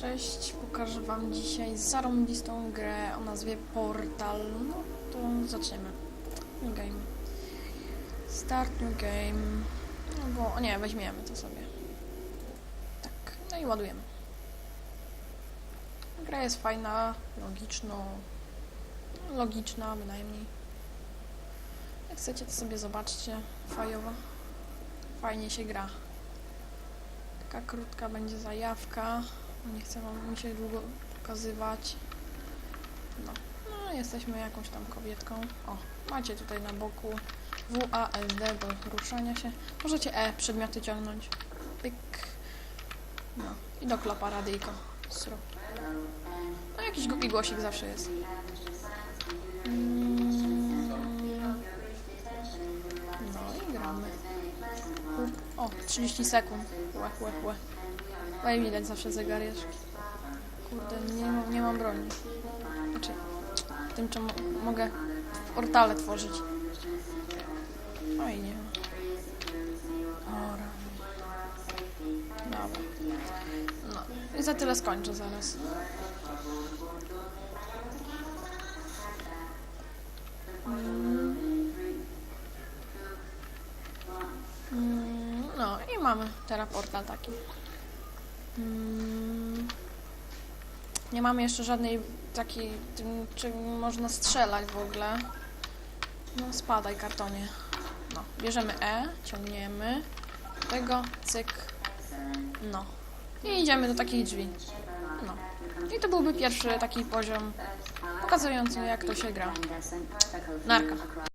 Cześć, pokażę wam dzisiaj zarąbistą grę o nazwie Portal. No to zaczniemy. New game. Start new game. No bo, nie, weźmiemy to sobie. Tak, no i ładujemy. Gra jest fajna, logiczna. Logiczna bynajmniej. Jak chcecie, to sobie zobaczcie. Fajowa. Fajnie się gra. Taka krótka będzie zajawka. Nie chcę wam mi się długo pokazywać. No. no, jesteśmy jakąś tam kobietką. O, macie tutaj na boku WASD do ruszania się. Możecie E, przedmioty ciągnąć. Pyk. No, i do klopa radyjko. Sru. No, jakiś głupi głosik zawsze jest. 30 sekund. Łe, łe, łe. No i widać zawsze zegareczki. Kurde, nie, mam- nie mam broni. Znaczy, tym czym mo- mogę portale tworzyć. Oj, nie ma. O, rany. Dobra. No, i za tyle skończę zaraz. Mm. Mm, No i mamy teraz portal taki. Mm. Nie mamy jeszcze żadnej takiej, tym czym można strzelać w ogóle. No spadaj kartonie. No, bierzemy E, ciągniemy. Tego, cyk. No. I idziemy do takich drzwi. No. I to byłby pierwszy taki poziom pokazujący jak to się gra. Narka.